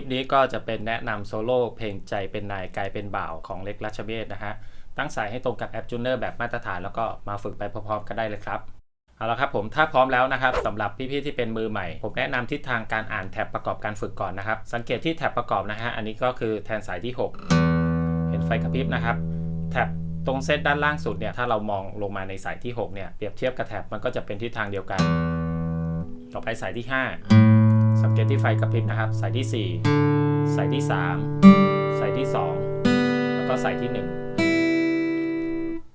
คลิปนี้ก็จะเป็นแนะนำโซโล่เพลงใจเป็นนายกลายเป็นบ่าวของเล็กรัชเบศนะฮะ ตั้งสายให้ตรงกับแอปจูเนอร์แบบมาตรฐานแล้วก็มาฝึกไปพร้อมๆกันได้เลยครับเอาละครับผมถ้าพร้อมแล้วนะครับสำหรับพี่ๆที่เป็นมือใหม่ ผมแนะนำทิศทางการอ่านแท็บประกอบการฝึกก่อนนะครับ สังเกตที่แท็บประกอบนะฮะอันนี้ก็คือแทนสายที่ 6 เห็นไฟกระพริบนะครับแท็บตรงเส้นด้านล่างสุดเนี่ยถ้าเรามองลงมาในสายที่ 6 เนี่ยเปรียบเทียบกับแท็บมันก็จะเป็นทิศทางเดียวกัน ต่อไปสายที่ 5 สังเกตที่ไฟกระพริบนะครับ สายที่ 4 สายที่ 3 สายที่ 2 แล้วก็สายที่ 1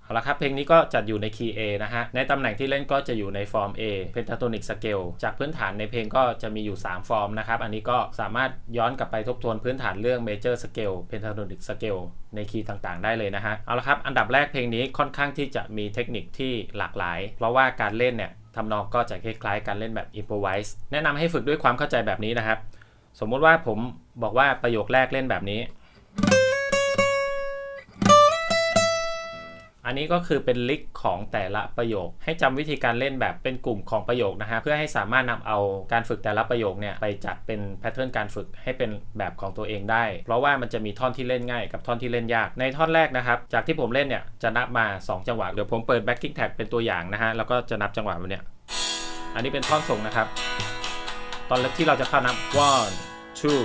เอาละครับ เพลงนี้ก็จัดอยู่ในคีย์ A นะฮะ ในตำแหน่งที่เล่นก็จะอยู่ในฟอร์ม A pentatonic scale จากพื้นฐานในเพลงก็จะมีอยู่ 3 ฟอร์มนะครับ อันนี้ก็สามารถย้อนกลับไปทบทวนพื้นฐานเรื่อง major scale pentatonic scale ในคีย์ต่างๆ ได้เลยนะฮะ เอาละครับ อันดับแรกเพลงนี้ค่อนข้างที่จะมีเทคนิคที่หลากหลาย เพราะว่าการเล่นเนี่ย ทำนองก็จะคล้ายๆการเล่นแบบ improvise แนะนำให้ฝึกด้วยความเข้าใจแบบนี้นะครับ สมมติว่าผมบอกว่าประโยคแรกเล่นแบบนี้ อันนี้ก็คือเป็นลิกของแต่ละประโยค ให้จำวิธีการเล่นแบบเป็นกลุ่มของประโยคนะฮะเพื่อให้สามารถนำเอาการฝึกแต่ละประโยคเนี่ยไปจัดเป็นแพทเทิร์นการฝึกให้เป็นแบบของตัวเองได้ เพราะว่ามันจะมีท่อนที่เล่นง่ายกับท่อนที่เล่นยากในท่อนแรกนะครับ จากที่ผมเล่นเนี่ยจะนับมา 2 จังหวะเดี๋ยวผมเปิด backing tag เป็นตัวอย่างนะฮะแล้วก็จะนับจังหวะแบบเนี้ยอันนี้เป็นท่อนส่งนะครับ ตอนแรกที่เราจะเข้านับ one two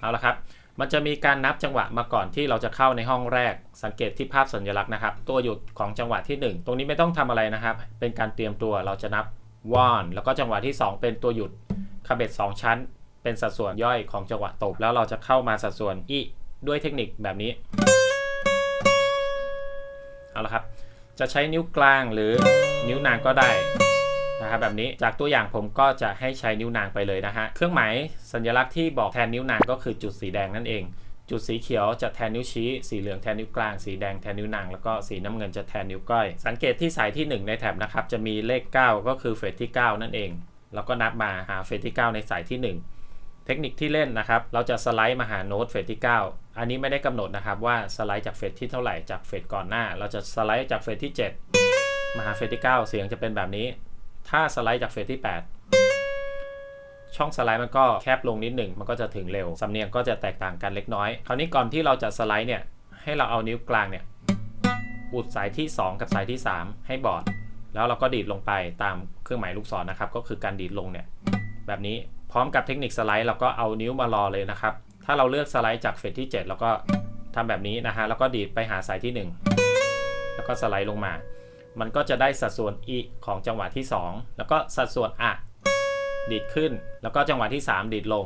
เอาละครับ มันจะมีการนับจังหวะมาก่อนที่เราจะเข้าในห้องแรก สังเกตที่ภาพสัญลักษณ์นะครับ ตัวหยุดของจังหวะที่ 1 ตรงนี้ไม่ต้องทำอะไรนะครับ เป็นการเตรียมตัวเราจะนับ one แล้วก็จังหวะที่ 2 เป็นตัวหยุดคาเบต2ชั้น เป็นสัดส่วนย่อยของจังหวะตบ แล้วเราจะเข้ามาสัดส่วนอีด้วยเทคนิคแบบนี้ เอาละครับ จะใช้นิ้วกลางหรือนิ้วนางก็ได้ นะครับแบบนี้จากตัวอย่างผมก็จะให้ใช้นิ้วนางไปเลยนะฮะเครื่องหมายสัญลักษณ์ที่บอกแทนนิ้วนางก็คือจุดสีแดงนั่นเอง จุดสีเขียวจะแทนนิ้วชี้ สีเหลืองแทนนิ้วกลาง สีแดงแทนนิ้วนาง แล้วก็สีน้ำเงินจะแทนนิ้วก้อย สังเกตที่สายที่ 1 ในแถบนะครับจะมีเลข 9 ก็คือเฟสที่ 9 นั่นเอง แล้วก็นับมาหาเฟสที่ 9 ในสายที่ 1เทคนิคที่เล่นนะครับ เราจะสไลด์มาหาโน้ตเฟสที่ 9 อันนี้ไม่ได้กำหนดนะครับว่าสไลด์จากเฟสที่เท่าไหร่จากเฟสก่อนหน้า เราจะสไลด์จากเฟสที่ 7 มาหาเฟสที่ 9 เสียงจะเป็นแบบนี้ ถ้าสไลด์จากเฟสที่ 8 ช่องสไลด์มันก็แคบลงนิดหนึ่งมันก็จะถึงเร็ว สำเนียงก็จะแตกต่างกันเล็กน้อย คราวนี้ก่อนที่เราจะสไลด์เนี่ยให้เราเอานิ้วกลางเนี่ยอุดสายที่ 2 กับสายที่ 3 ให้บอด แล้วเราก็ดีดลงไปตามเครื่องหมายลูกศรนะครับ ก็คือการดีดลงเนี่ยแบบนี้พร้อมกับเทคนิคสไลด์เราก็เอานิ้วมารอเลยนะครับ ถ้าเราเลือกสไลด์จากเฟสที่ 7 แล้วก็ทำแบบนี้นะฮะแล้วก็ดีดไปหาสายที่ 1 แล้วก็สไลด์ลงมา มันก็จะได้สัดส่วน e ของจังหวะที่ 2 แล้วก็สัดส่วนอะดีดขึ้น แล้วก็จังหวะที่ 3 ดีดลง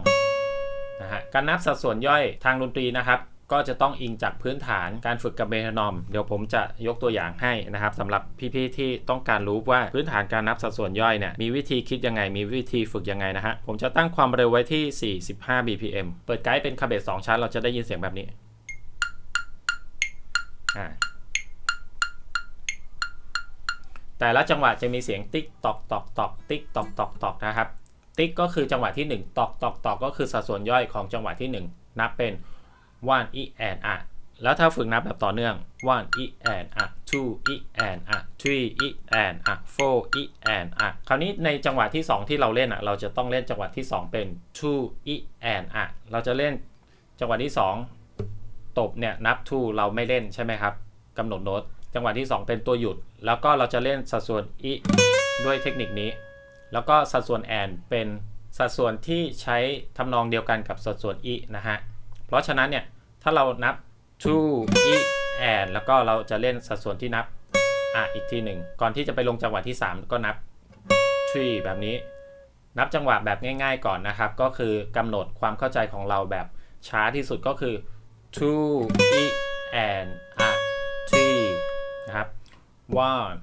นะฮะการนับสัดส่วนย่อยทางดนตรีนะครับ ก็จะต้องอิงจากพื้นฐานการฝึกกับเมทานอม เดี๋ยวผมจะยกตัวอย่างให้นะครับสำหรับพี่ๆที่ต้องการรู้ว่าพื้นฐานการนับสัดส่วนย่อยเนี่ยมีวิธีคิดยังไง มีวิธีฝึกยังไงนะฮะผมจะตั้งความเร็วไว้ที่ 45 bpm เปิดไกด์เป็นคาเบต2ชั้นเราจะได้ยินเสียงแบบนี้อ่า แต่ละจังหวะจะมีเสียงติ๊กตอกตอกตอกติ๊กตอกตอกตอกนะครับ ติ๊กก็คือจังหวะที่ 1 ตอกตอกตอกก็คือสัดส่วนย่อยของจังหวะที่ 1 นับเป็น one e and a แล้วถ้าฝึกนับแบบต่อเนื่อง one e and a two e and a three e and a four e and a คราวนี้ในจังหวะที่ 2 ที่เราเล่นอะเราจะต้องเล่นจังหวะที่ 2 เป็น two e and a เราจะเล่นจังหวะที่ 2 ตบเนี่ยนับ two เราไม่เล่นใช่ไหมครับกำหนดโน้ตจังหวะที่ 2 เป็นตัวหยุด แล้วก็เราจะเล่นสัดส่วนอีด้วยเทคนิคนี้ แล้วก็สัดส่วนแอนเป็นสัดส่วนที่ใช้ทำนองเดียวกันกับสัดส่วนอีนะฮะ เพราะฉะนั้นเนี่ย ถ้าเรานับ two e and แล้วก็เราจะเล่นสัดส่วนที่นับอะอีกทีหนึ่ง ก่อนที่จะไปลงจังหวะที่ 3 ก็นับ three แบบนี้ นับจังหวะแบบง่าย ๆ ก่อนนะครับ ก็คือกำหนดความเข้าใจของเราแบบช้าที่สุดก็คือ two e and a three นะครับ one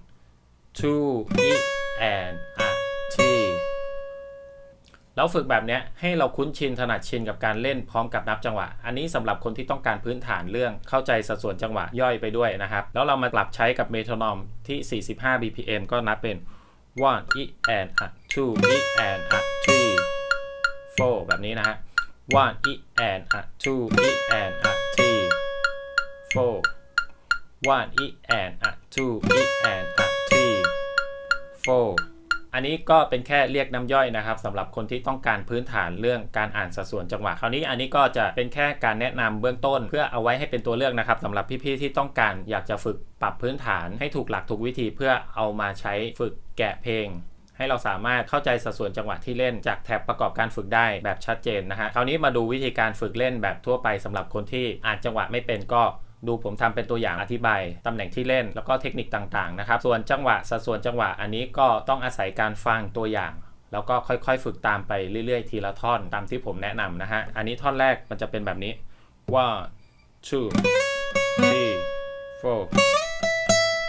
two e and a tea แล้วฝึกแบบเนี้ยให้เราคุ้นชินถนัดชินกับการเล่นพร้อมกับนับจังหวะ อันนี้สำหรับคนที่ต้องการพื้นฐานเรื่องเข้าใจสัดส่วนจังหวะย่อยไปด้วยนะครับ แล้วเรามาปรับใช้กับเมโทรนอมที่ 45 bpm ก็นับเป็น one e and a two e and a three four แบบนี้นะฮะ one e and a two e and a three four one e and a two e and a three four อันนี้ก็เป็นแค่เรียกน้ำย่อยนะครับสำหรับคนที่ต้องการพื้นฐานเรื่องการอ่านสัดส่วนจังหวะคราวนี้อันนี้ก็จะเป็นแค่การแนะนำเบื้องต้น เพื่อเอาไว้ให้เป็นตัวเลือกนะครับสำหรับพี่ๆที่ต้องการอยากจะฝึกปรับพื้นฐานให้ถูกหลักถูกวิธีเพื่อเอามาใช้ฝึกแกะเพลงให้เราสามารถเข้าใจสัดส่วนจังหวะที่เล่นจากแท็บประกอบการฝึกได้แบบชัดเจนนะฮะคราวนี้มาดูวิธีการฝึกเล่นแบบทั่วไปสำหรับคนที่อ่านจังหวะไม่เป็นก็ ดูผมทำเป็นตัวอย่างอธิบายตำแหน่งที่เล่นแล้วก็เทคนิคต่างๆนะครับ ส่วนจังหวะสัดส่วนจังหวะอันนี้ก็ต้องอาศัยการฟังตัวอย่าง แล้วก็ค่อยๆ ฝึกตามไปเรื่อยๆ ทีละท่อนตามที่ผมแนะนำนะฮะ อันนี้ท่อนแรกมันจะเป็นแบบนี้ one two three four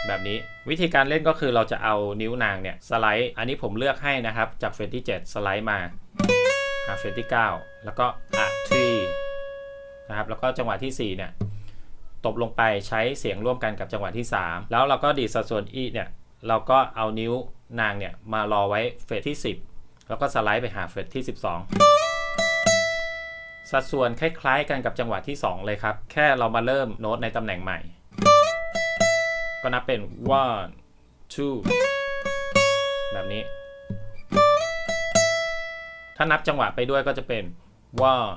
แบบนี้วิธีการเล่นก็คือเราจะเอานิ้วนางเนี่ยสไลด์ อันนี้ผมเลือกให้นะครับ จากเฟรที่ 7 สไลด์มาหาเฟรที่ 9 แล้วก็อะทีนะครับแล้วก็จังหวะที่ 4 เนี่ย ตบลงไปใช้เสียงร่วมกันกับจังหวะที่ 3 แล้วเราก็ดีดสัดส่วนอีเนี่ยเราก็เอานิ้วนางเนี่ยมารอไว้เฟรที่ 10 แล้วก็สไลด์ไปหาเฟรที่ 12 สัดส่วนคล้ายๆกันกับจังหวะที่ 2 เลยครับ แค่เรามาเริ่มโน้ตในตำแหน่งใหม่ ก็นับเป็น one two แบบนี้ ถ้านับจังหวะไปด้วยก็จะเป็น one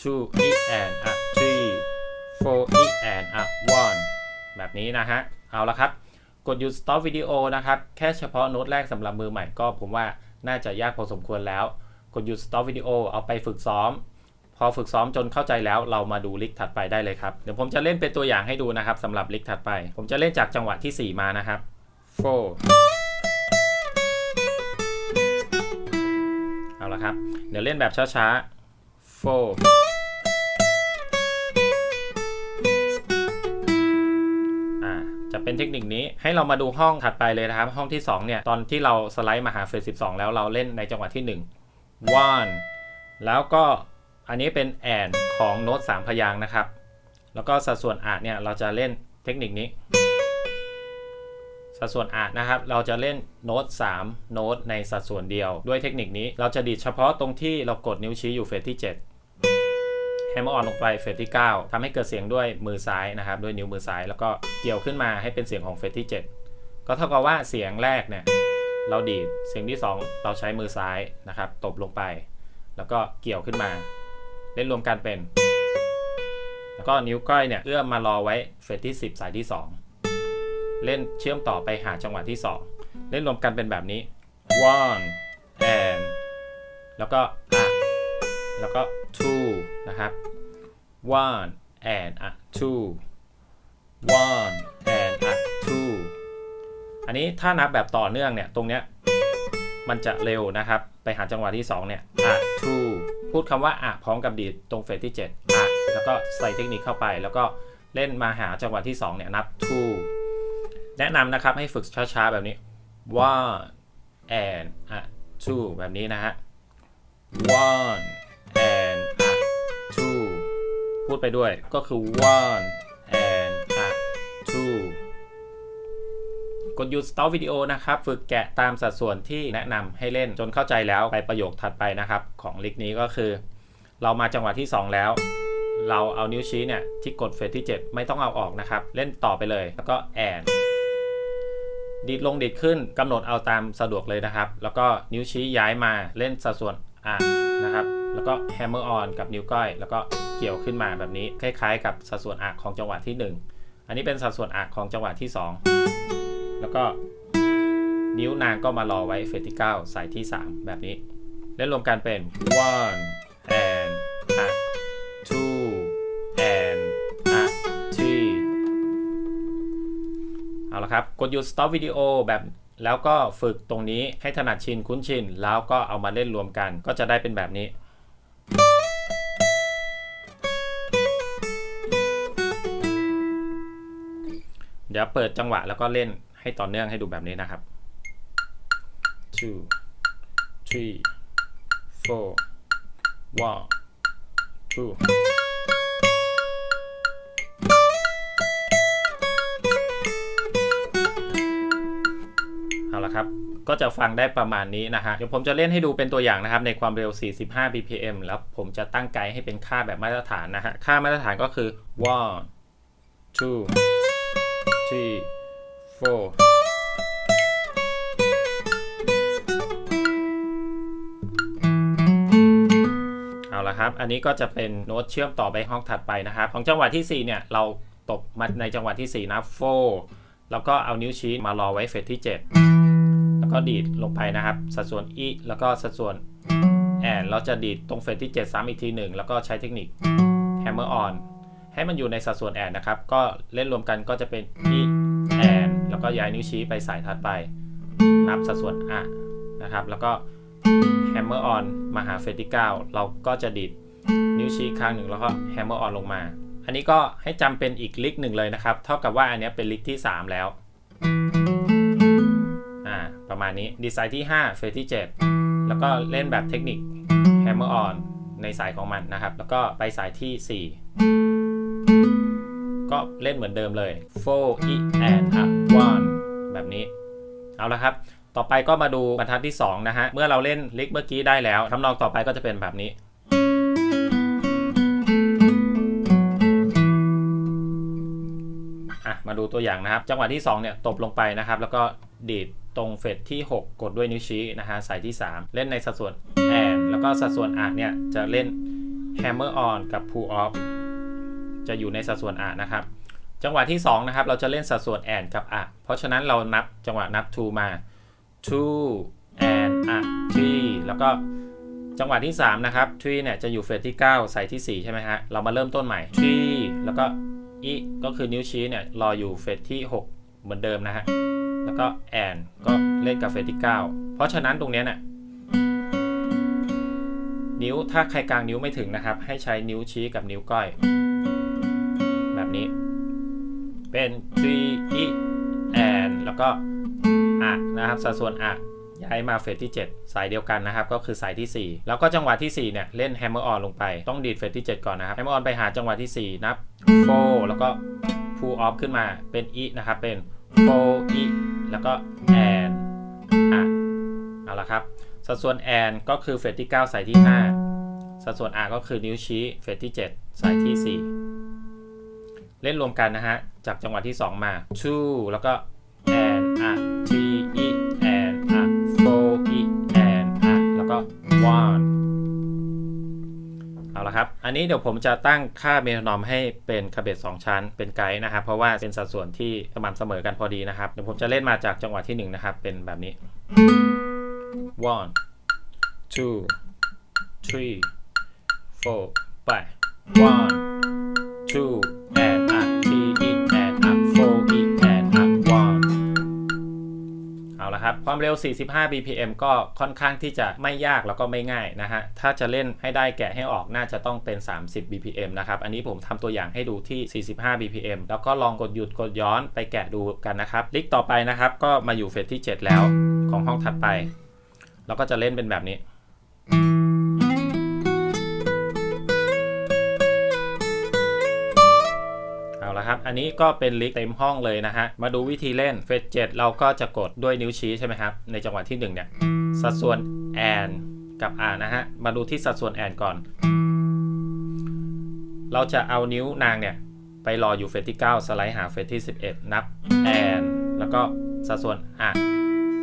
two e and a four e and a one แบบนี้นะฮะ เอาละครับ กดหยุด stop วิดีโอนะครับ แค่เฉพาะโน้ตแรกสำหรับมือใหม่ก็ผมว่าน่าจะยากพอสมควรแล้ว กดหยุด stop วิดีโอเอาไปฝึกซ้อม พอฝึกซ้อมจนเข้าใจแล้วเรามาดูลิกถัดไปได้เลยครับ เดี๋ยวผมจะเล่นเป็นตัวอย่างให้ดูนะครับสำหรับลิกถัดไป ผมจะเล่นจากจังหวะที่ 4 มานะครับ four เอาละครับ เดี๋ยวเล่นแบบช้าๆ four จะเป็นเทคนิคนี้ให้เรามาดูห้องถัดไปเลยนะครับ ห้องที่2เนี่ยตอนที่เราสไลด์มาหาเฟส12 แล้วเราเล่นในจังหวะที่ 1 one แล้วก็อันนี้เป็นแอนของโน้ต3พยางนะครับ แล้วก็สัดส่วนอาดเนี่ยเราจะเล่นเทคนิคนี้ สัดส่วนอาดนะครับ เราจะเล่นโน้ต3โน้ตในสัดส่วนเดียว ด้วยเทคนิคนี้เราจะดีดเฉพาะตรงที่เรากดนิ้วชี้อยู่เฟสที่ 7 มเมอร์ออนลงไปเฟสที่ 9ทำให้เกิดเสียงด้วยมือซ้ายนะครับด้วยนิ้วมือซ้ายแล้วก็เกี่ยวขึ้นมาให้เป็นเสียงของเฟสที่ 7 ก็เท่ากับว่าเสียงแรกเนี่ยเราดีดเสียงที่ 2 เราใช้มือซ้ายนะครับตบลงไป แล้วก็เกี่ยวขึ้นมา เล่นรวมกันเป็น แล้วก็นิ้วก้อยเนี่ยเอื้อมมารอไว้เฟสที่ 10 สายที่ 2 เล่นเชื่อมต่อไปหาจังหวะที่ 2 เล่นรวมกันเป็นแบบนี้ one and แล้วก็อะ แล้วก็ two นะครับ one and อะ two one and อะ two อันนี้ถ้านับแบบต่อเนื่องเนี่ย ตรงเนี้ยมันจะเร็วนะครับ ไปหาจังหวะที่ 2 เนี่ยอะ two พูดคำว่าอะพร้อมกับดีดตรงเฟสที่ 7อะแล้วก็ใส่เทคนิคเข้าไป แล้วก็เล่นมาหาจังหวะที่ 2 เนี่ย นับ two แนะนำนะครับให้ฝึกช้าๆ แบบนี้ one and อะ two แบบนี้นะฮะ one two พูดไปด้วยก็คือ one and อะ two กดหยุด stop วิดีโอนะครับ ฝึกแกะตามสัดส่วนที่แนะนำให้เล่นจนเข้าใจแล้วไปประโยคถัดไปนะครับ ของลิกนี้ก็คือ เรามาจังหวะที่ 2 แล้ว เราเอานิ้วชี้เนี่ย ที่กดเฟสที่ 7 ไม่ต้องเอาออกนะครับ เล่นต่อไปเลยแล้วก็ and ดีดลงดีดขึ้นกำหนดเอาตามสะดวกเลยนะครับ แล้วก็นิ้วชี้ย้ายมาเล่นสัดส่วนอะนะครับ แล้วก็ hammer on กับนิ้วก้อย แล้วก็เกี่ยวขึ้นมาแบบนี้คล้ายๆ กับสัดส่วนอะของจังหวะที่ 1 อันนี้เป็นสัดส่วนอะของจังหวะที่ 2 แล้วก็นิ้วนางก็มารอไว้เฟสที่9สายที่ 3 แบบนี้เล่นรวมกันเป็น one and a two and a three เอาละครับ กดหยุด stop วิดีโอแบบแล้วก็ฝึกตรงนี้ให้ถนัดชินคุ้นชิน แล้วก็เอามาเล่นรวมกันก็จะได้เป็นแบบนี้ ดี๋ยวเปิดจังหวะแล้วก็เล่นให้ต่อเนื่องให้ดูแบบนี้นะครับ two three four one two เอาละครับ ก็จะฟังได้ประมาณนี้นะฮะ เดี๋ยวผมจะเล่นให้ดูเป็นตัวอย่างนะครับ ในความเร็ว 45 bpm แล้วผมจะตั้งไกด์ให้เป็นค่าแบบมาตรฐานนะฮะ ค่ามาตรฐานก็คือ one two T four เอาละครับ อันนี้ก็จะเป็นโน้ตเชื่อมต่อไปห้องถัดไปนะครับ ของจังหวะที่ 4 เนี่ย เราตบมาในจังหวะที่ 4 นะโแล้วก็เอานิ้วชี้มารอไว้เฟสที่ 7 แล้วก็ดีดลงไปนะครับ สัดส่วนอีแล้วก็สัดส่วนแอนเราจะดีดตรงเฟสที่ 7 ซ้ำอีกทีหนึ่งแล้วก็ใช้เทคนิค hammer on ให้มันอยู่ในสัดส่วนแอนนะครับ ก็เล่นรวมกันก็จะเป็นอีแอนแล้วก็ย้ายนิ้วชี้ไปสายถัดไป นับสัดส่วนอะนะครับ แล้วก็ hammer on มาหาเฟสที่ 9 เราก็จะดีดนิ้วชี้ข้งหนึ่งแล้วก็ hammer on ลงมา อันนี้ก็ให้จำเป็นอีกลิกหนึ่งเลยนะครับ เท่ากับว่าอันนี้เป็นลิกที่ 3 แล้วอ่าประมาณนี้ดีไซน์ที่ 5 เฟสที่ 7 แล้วก็เล่นแบบเทคนิค hammer on ในสายของมันนะครับ แล้วก็ไปสายที่ 4 ก็เล่นเหมือนเดิมเลย four e and up one แบบนี้ เอาละครับ ต่อไปก็มาดูบรรทัดที่ 2 นะฮะ เมื่อเราเล่นลิกเมื่อกี้ได้แล้วทำนองต่อไปก็จะเป็นแบบนี้อะมาดูตัวอย่างนะครับ จังหวะที่ 2 เนี่ย ตบลงไปนะครับ แล้วก็ดีดตรงเฟสที่ 6 กดด้วยนิ้วชี้นะฮะสายที่ 3 เล่นในสัดส่วน and แล้วก็สัดส่วน a เนี่ย จะเล่น hammer on กับ pull off จะอยู่ในสัดส่วน a นะครับ จังหวะที่2นะครับเราจะเล่นสัดส่วน and กับ a เพราะฉะนั้นเรานับจังหวะนับ to มา to and a three แล้วก็จังหวะที่ 3 นะครับ three เนี่ยจะอยู่เฟสที่9สายที่ 4 ใช่ไหมฮะ เรามาเริ่มต้นใหม่ three แล้วก็ e ก็คือนิ้วชี้เนี่ยรออยู่เฟสที่ 6 เหมือนเดิมนะฮะ แล้วก็ and ก็เล่นกับเฟสที่ 9 เพราะฉะนั้นตรงเนี้ยเนี่ยนิ้วถ้าใครกลางนิ้วไม่ถึงนะครับ ให้ใช้นิ้วชี้กับนิ้วก้อย นี้ เป็น three e and แล้วก็อะนะครับสัดส่วนอะย้ายมาเฟสที่ 7 สายเดียวกันนะครับ ก็คือสายที่ 4 แล้วก็จังหวะที่ 4 เนี่ย เล่น hammer on ลงไป ต้องดีดเฟสที่ 7 ก่อนนะครับ hammer on ไปหาจังหวะที่ 4 นับ four แล้วก็ pull off ขึ้นมาเป็น e นะครับเป็น four e แล้วก็ and อะเอาละครับ สัดส่วน and ก็คือเฟสที่ 9 สายที่ 5 สัดส่วน r ก็คือนิ้วชี้เฟสที่ 7 สายที่ 4 เล่นรวมกันนะฮะ จากจังหวะที่ 2 มา two แล้วก็ and a three e and a four e and a แล้วก็ one เอาละครับ อันนี้เดี๋ยวผมจะตั้งค่าเมโทรนอมให้เป็นคาเบต2ชั้น เป็นไกด์นะครับ เพราะว่าเป็นสัดส่วนที่สม่ำเสมอกันพอดีนะครับ เดี๋ยวผมจะเล่นมาจากจังหวะที่ 1 นะครับ เป็นแบบนี้ one two three four ไป one two and เอาละครับ ความเร็ว 45 bpm ก็ค่อนข้างที่จะไม่ยากแล้วก็ไม่ง่ายนะฮะ ถ้าจะเล่นให้ได้แกะให้ออกน่าจะต้องเป็น 30 bpm นะครับ อันนี้ผมทำตัวอย่างให้ดูที่ 45 bpm แล้วก็ลองกดหยุดกดย้อนไปแกะดูกันนะครับ ลิกต่อไปนะครับ ก็มาอยู่เฟสที่ 7 แล้วของห้องถัดไป แล้วก็จะเล่นเป็นแบบนี้ เอาละครับ อันนี้ก็เป็นลิกเต็มห้องเลยนะฮะ มาดูวิธีเล่นเฟส7เราก็จะกดด้วยนิ้วชี้ใช่ไหมครับ ในจังหวะที่1เนี่ยสัดส่วน and กับ r นะฮะ มาดูที่สัดส่วน and ก่อน เราจะเอานิ้วนางเนี่ยไปรออยู่เฟสที่ 9 สไลด์หาเฟสที่ 11 นับ and แล้วก็สัดส่วน r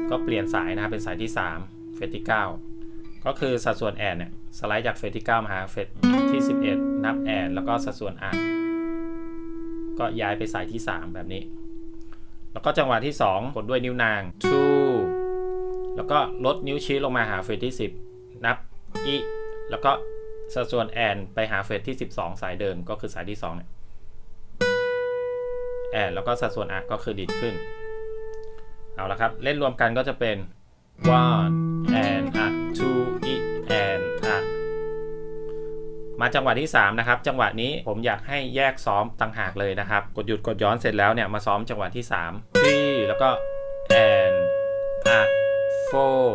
ก็เปลี่ยนสายนะเป็นสายที่ 3 เฟสที่ 9 ก็คือสัดส่วน and เนี่ยสไลด์จากเฟสที่ 9 มาหาเฟสที่ 11 นับ and แล้วก็สัดส่วน r ก็ย้ายไปสายที่ 3 แบบนี้ แล้วก็จังหวะที่ 2 กดด้วยนิ้วนาง two แล้วก็ลดนิ้วชี้ลงมาหาเฟสที่ 10 นับ e แล้วก็สัดส่วน and ไปหาเฟสที่ 12 สายเดิมก็คือสายที่2เนี่ย and แล้วก็สัดส่วน r ก็คือดีดขึ้น เอาละครับ เล่นรวมกันก็จะเป็น one มาจังหวะที่3นะครับจังหวะนี้ผมอยากให้แยกซ้อมต่างหากเลยนะครับ กดหยุดกดย้อนเสร็จแล้วเนี่ยมาซ้อมจังหวะที่3 three แล้วก็ and a four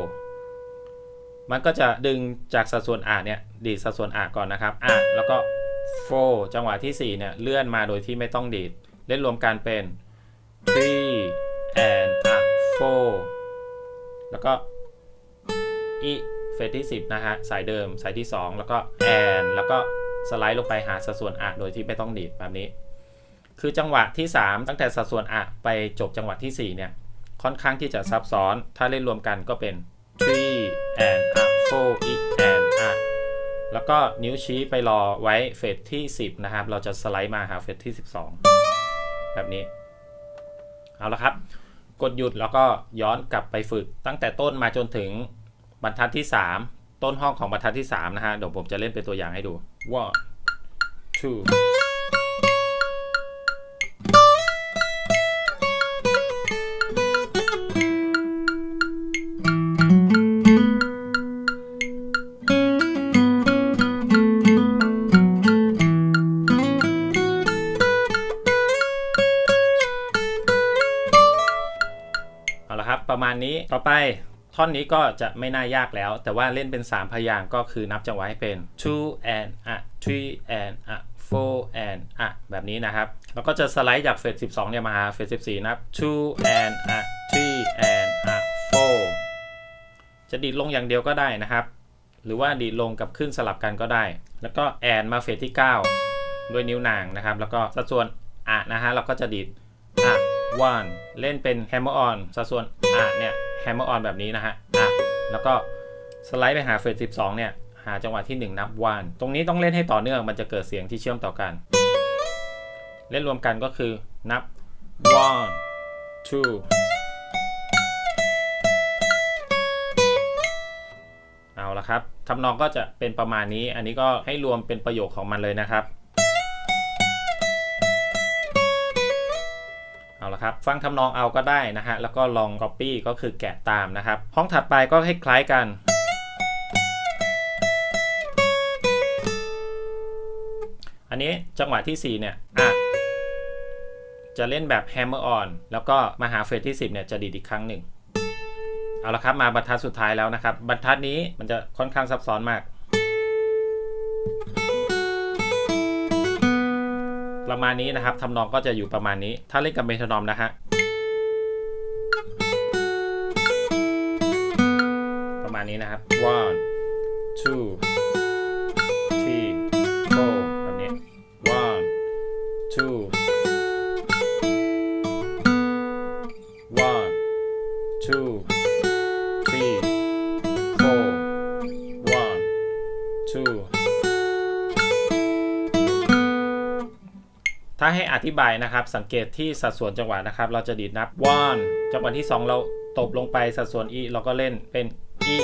มันก็จะดึงจากสัดส่วน r เนี่ยดีดสัดส่วน r ก่อนนะครับ r แล้วก็ four จังหวะที่4เนี่ยเลื่อนมาโดยที่ไม่ต้องดีด เล่นรวมกันเป็น three and a four แล้วก็ e เฟสที่ 10 นะฮะ สายเดิมสายที่ 2 แล้วก็ and แล้วก็สไลด์ลงไปหาสัดส่วนอะโดยที่ไม่ต้องดีดแบบนี้ คือจังหวะที่ 3 ตั้งแต่สัดส่วนอะไปจบจังหวะที่ 4 เนี่ย ค่อนข้างที่จะซับซ้อน ถ้าเล่นรวมกันก็เป็น three and a four e and a แล้วก็นิ้วชี้ไปรอไว้เฟสที่ 10 นะครับ เราจะสไลด์มาหาเฟสที่ 12 แบบนี้ เอาละครับ กดหยุดแล้วก็ย้อนกลับไปฝึกตั้งแต่ต้นมาจนถึง บรรทัดที่ 3 ต้นห้องของบรรทัดที่ 3 นะฮะ เดี๋ยวผมจะเล่นเป็นตัวอย่างให้ดู one two เอาละครับประมาณนี้ต่อไป ท่อนนี้ก็จะไม่น่ายากแล้ว แต่ว่าเล่นเป็น 3 พยางก็คือนับจังหวะให้เป็น two and a three and a four and a แบบนี้นะครับ แล้วก็จะสไลด์จากเฟส12 เนี่ยมาหาเฟส14นับ two and a three and a four จะดีดลงอย่างเดียวก็ได้นะครับ หรือว่าดีดลงกับขึ้นสลับกันก็ได้ แล้วก็แอนมาเฟสที่ 9 ด้วยนิ้วนางนะครับ แล้วก็สัดส่วนอะนะฮะเราก็จะดีด one เล่นเป็น hammer on สัดส่วนอะเนี่ย hammer on แบบนี้นะฮะอะแล้วก็สไลด์ไปหาเฟส12 เนี่ย หาจังหวะที่ 1 นับ one ตรงนี้ต้องเล่นให้ต่อเนื่องมันจะเกิดเสียงที่เชื่อมต่อกัน เล่นรวมกันก็คือนับ one two เอาละครับทำนองก็จะเป็นประมาณนี้ อันนี้ก็ให้รวมเป็นประโยคของมันเลยนะครับ เอาละครับฟังทำนองเอาก็ได้นะฮะแล้วก็ลอง Copy ก็คือแกะตามนะครับ ห้องถัดไปก็คล้ายๆกันอันนี้จังหวะที่ 4 เนี่ยอะจะเล่นแบบ hammer on แล้วก็มาหาเฟสที่ 10 เนี่ย จะดีดอีกครั้งหนึ่ง เอาละครับ มาบรรทัดสุดท้ายแล้วนะครับ บรรทัดนี้มันจะค่อนข้างซับซ้อนมาก ประมาณนี้นะครับทำนองก็จะอยู่ประมาณนี้ ถ้าเล่นกับเมทนอมนะฮะประมาณนี้นะครับ one two ถ้าให้อธิบายนะครับ สังเกตที่สัดส่วนจังหวะนะครับ เราจะดีดนับ one จังหวะที่ 2 เราตบลงไปสัดส่วน e เราก็เล่นเป็น e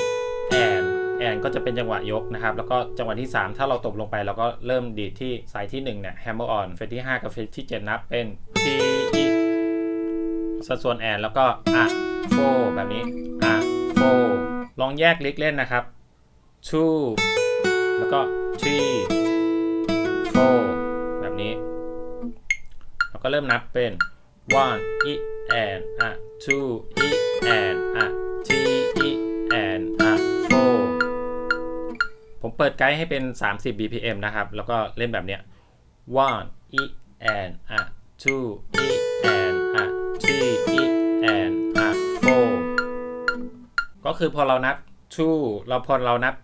and and ก็จะเป็นจังหวะยกนะครับ แล้วก็จังหวะที่ 3 ถ้าเราตบลงไปเราก็เริ่มดีดที่สายที่1เนี่ย hammer on เฟสที่ 5 กับเฟสที่ 7 นับเป็น t e สัดส่วน and แล้วก็ a four แบบนี้ a four ลองแยกลิกเล่นนะครับ two แล้วก็ three four ก็เริ่มนับเป็น one e and a two e and a three e and a four ผมเปิดไกด์ให้เป็น 30 BPM นะครับ แล้วก็เล่นแบบเนี้ย one e and a two e and a three e and a four ก็คือพอเรานับ two เราพอเรานับ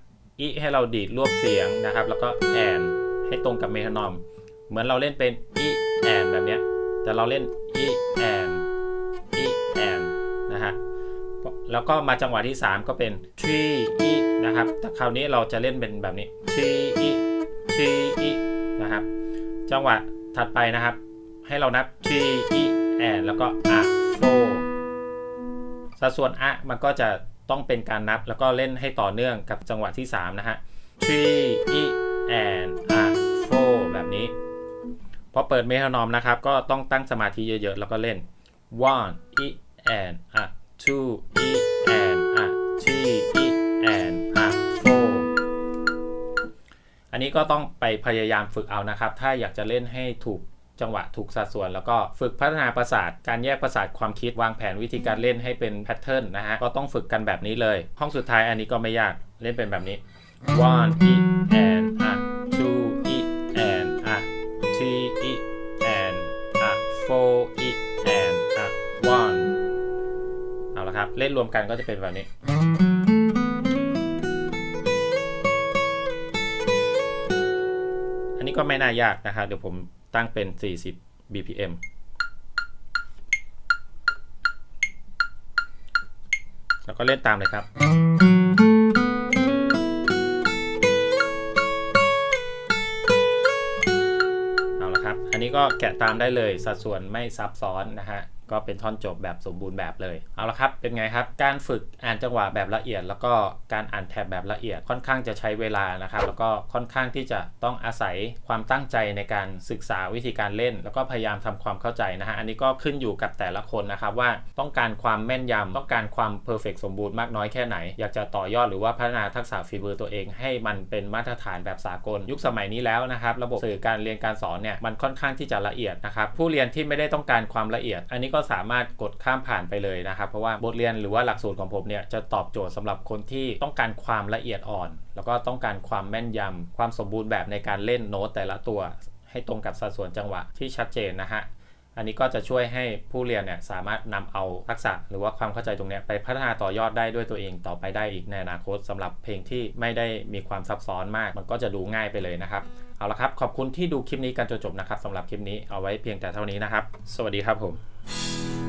e ให้เราดีดรวบเสียงนะครับ แล้วก็ and ให้ตรงกับเมทรนอม เหมือนเราเล่นเป็น e and แบบเนี้ย แต่เราเล่น e and e and นะฮะ แล้วก็มาจังหวะที่ 3 ก็เป็น three e นะครับ แต่คราวนี้เราจะเล่นเป็นแบบนี้ three e three e นะครับ จังหวะถัดไปนะครับ ให้เรานับ three e and แล้วก็ a four สัดส่วน a มันก็จะต้องเป็นการนับแล้วก็เล่นให้ต่อเนื่องกับจังหวะที่ 3 นะฮะ three e and a four แบบนี้ พอเปิดเมทรนอมนะครับ ก็ต้องตั้งสมาธิเยอะๆ แล้วก็เล่น one e and a two e and a three e and a four อันนี้ก็ต้องไปพยายามฝึกเอานะครับ ถ้าอยากจะเล่นให้ถูกจังหวะถูกสัดส่วน แล้วก็ฝึกพัฒนาประสาท การแยกประสาทความคิดวางแผนวิธีการเล่นให้เป็นแพทเทิร์นนะฮะ ก็ต้องฝึกกันแบบนี้เลย ห้องสุดท้ายอันนี้ก็ไม่ยากเล่นเป็นแบบนี้ one e and a แครับ เล่นรวมกันก็จะเป็นแบบนี้ อันนี้ก็ไม่น่ายากนะครับ เดี๋ยวผมตั้งเป็น 40 BPM แล้วก็เล่นตามเลยครับ เอาละครับ อันนี้ก็แกะตามได้เลย สัดส่วนไม่ซับซ้อนนะฮะ ก็เป็นท่อนจบแบบสมบูรณ์แบบเลย เอาละครับเป็นไงครับ การฝึกอ่านจังหวะแบบละเอียด แล้วก็การอ่านแทบแบบละเอียดค่อนข้างจะใช้เวลานะครับ แล้วก็ค่อนข้างที่จะต้องอาศัยความตั้งใจในการศึกษาวิธีการเล่น แล้วก็พยายามทำความเข้าใจนะฮะอันนี้ก็ขึ้นอยู่กับแต่ละคนนะครับว่าต้องการความแม่นยำต้องการความเพอร์เฟกสมบูรณ์มากน้อยแค่ไหน อยากจะต่อยอดหรือว่าพัฒนาทักษะฝีมือตัวเอง ให้มันเป็นมาตรฐานแบบสากล ยุคสมัยนี้แล้วนะครับ ระบบสื่อการเรียนการสอนเนี่ยมันค่อนข้างที่จะละเอียดนะครับผู้เรียนที่ไม่ได้ต้องการความละเอียด อันนี้ก็็สามารถกดข้ามผ่านไปเลยนะครับ เพราะว่าบทเรียนหรือว่าหลักสูตรของผมเนี่ยจะตอบโจทย์สำหรับคนที่ต้องการความละเอียดอ่อน แล้วก็ต้องการความแม่นยำความสมบูรณ์แบบในการเล่นโน้ตแต่ละตัว ให้ตรงกับสัดส่วนจังหวะที่ชัดเจนนะฮะอันนี้ก็จะช่วยให้ผู้เรียนเนี่ยสามารถนำเอาทักษะหรือว่าความเข้าใจตรงเนี้ยไปพัฒนาต่อยอดได้ด้วยตัวเองต่อไปได้อีกในอนาคตสำหรับเพลงที่ไม่ได้มีความซับซ้อนมาก มันก็จะดูง่ายไปเลยนะครับ เอาละครับ ขอบคุณที่ดูคลิปนี้กันจนจบนะครับสำหรับคลิปนี้เอาไว้เพียงแต่เท่านี้นะครับ สวัสดีครับผม Thank you.